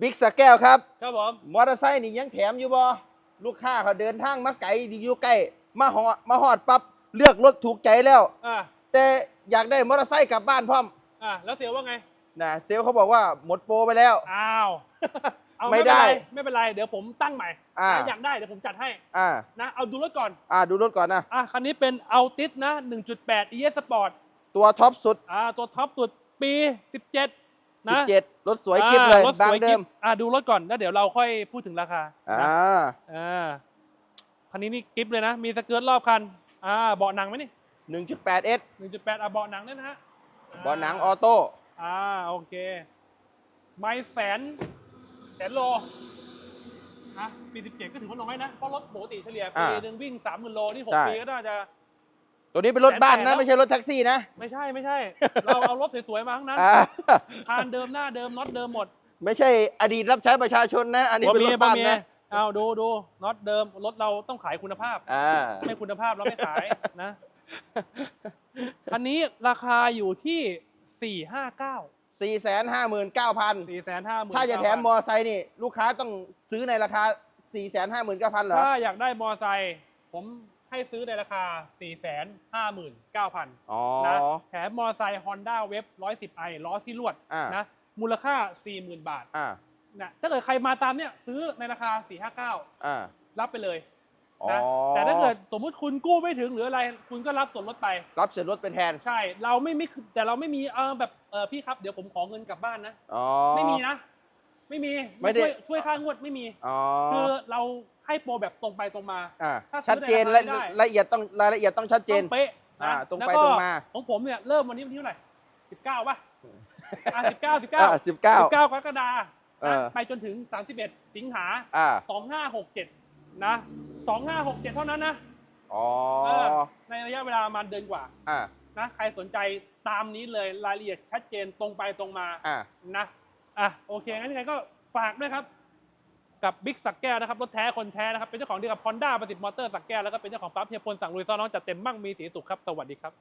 บิ๊กสแก้วครับ ครับผม มอเตอร์ไซค์นี่ยังแถมอยู่บ่ลูกค้าเขาเดินทางมาไกลอยู่ใกล้มาหอดมาหอดปั๊บเลือกรถถูกใจแล้ว อ่า แต่อยากได้มอเตอร์ไซค์กลับบ้านพร้อมอ่า แล้วเสียว่าไง นะเซลลเขาบอกว่าหมดโปรไปแล้ว อ้าว เอาไม่ไม่ได้ได้ไม่เป็นไร เดี๋ยวผมตั้งใหม่อ่านะอยากได้เดี๋ยวผมจัดให้อ่า นะ เอาดูรถก่อน อ่าดูรถก่อนนะ อะ คันนี้เป็นเอาติสนะ 1.8 ES Sport ตัวท็อปสุด อ่า ตัวท็อปสุดปี 17 นะ17 รถสวยกิ๊บเลย อ่ารถบาสงวยเดิกิ๊บมอ่าดูรถก่อนแล้วเดี๋ยวเราค่อยพูดถึงราคาอ่า นะอ่าคันนี้นี่กิ๊บเลยนะ มีสเกิร์ตรอบคันอ่าเบาะหนังไหมนี่ 1.8S 1.8อะเบาะหนังด้วยนะฮะเบาะหนังออโต้ อ่าโอเค ไม่แสนแสนโลนะปี17ก็ถือว่าน้อยนะ เพราะรถปกติเฉลี่ยปีหนึ่งวิ่ง30,000โลนี่6ปีก็น่าจะ ตัวนี้เป็นรถบ้านแสนแปดแล้นะวไม่ใช่รถแท็กซี่นะ ไม่ใช่ไม่ใช่ เราเอารถสวยๆมาทั้งนั้นอ่า คานเดิมหน้าเดิมน็อตเดิมหมดไม่ใช่อดีตรับใช้ประชาชนนะ อันนี้เป็นรถบ้านนะเอาดูดูน็อตเดิมรถเราต้องขายคุณภาพ อ่าไม่คุณภาพเราไม่ขายนะคันนี้ราคาอยู่ที่ 459 4 5 9 0 0 0 450,000ถ้าจะแถมมอไซค์นี่ ลูกค้าต้องซื้อในราคา 4 5 9 0 0 0เหรอ ถ้าอยากได้มอไซค์ผม ให้ซื้อในราคา 459,000อ๋อ นะแถมมอไซค์ Honda Wave 110i ล้อที่ลวดอ่าน นะมูลค่า 40,000 บาทอ่า นะถ้าเกิดใครมาตามเนี่ยซื้อในราคา 459 อ่า รับไปเลยอ๋อนะแต่ถ้าเกิดสมมุติคุณกู้ไม่ถึงหรืออะไร คุณก็รับส่วนลดไป รับส่วนลดเป็นแทน ใช่ เราไม่มีแต่เราไม่มีเออแบบเออพี่ครับเดี๋ยวผมขอเงินกลับบ้านนะ อ๋อไม่มีนะ ไม่มีไม่ได้ ช่วยช่วยค่างวดไม่มี อ๋อคือเราให้โปรแบบตรงไปตรงมา อ่าถ้าซื้อชัดเจนในและราคาไม่ได้ ละเอียดต้องรายละเอียดต้องชัดเจน ต้องเป๊ะอ่านะตรงแล้วไปก็ตรงมา ของผมเนี่ยเริ่มวันนี้วันที่เท่าไหร่สิบเก้าป่ะอ่าสิบเก้าสิบเก้าอ่าสิบเก้า สิบเก้ากรกฎาเอนะอไปจนถึงสามสิบเอ็ดสิงหาอ่าสองห้าหกเจ็ดนะสองห้าหกเจ็ดเท่านั้นนะอ๋อเออในระยะเวลาประมาณเดือนกว่าอ่านะใครสนใจตามนี้เลยรายละเอียดชัดเจนตรงไปตรงมาอ่านะ อะโอเคงั้นยังไงก็ฝากด้วยครับกับบิ๊กสักแก้วนะครับรถแท้คนแท้นะครับเป็นเจ้าของเดียวกับ Honda ประสิทธิ์มอเตอร์สักแก้วแล้วก็เป็นเจ้าของปั๊มเฮียพลสั่งลุยซ้อนน้องจัดเต็มมั่งมีสีสุขครับสวัสดีครับ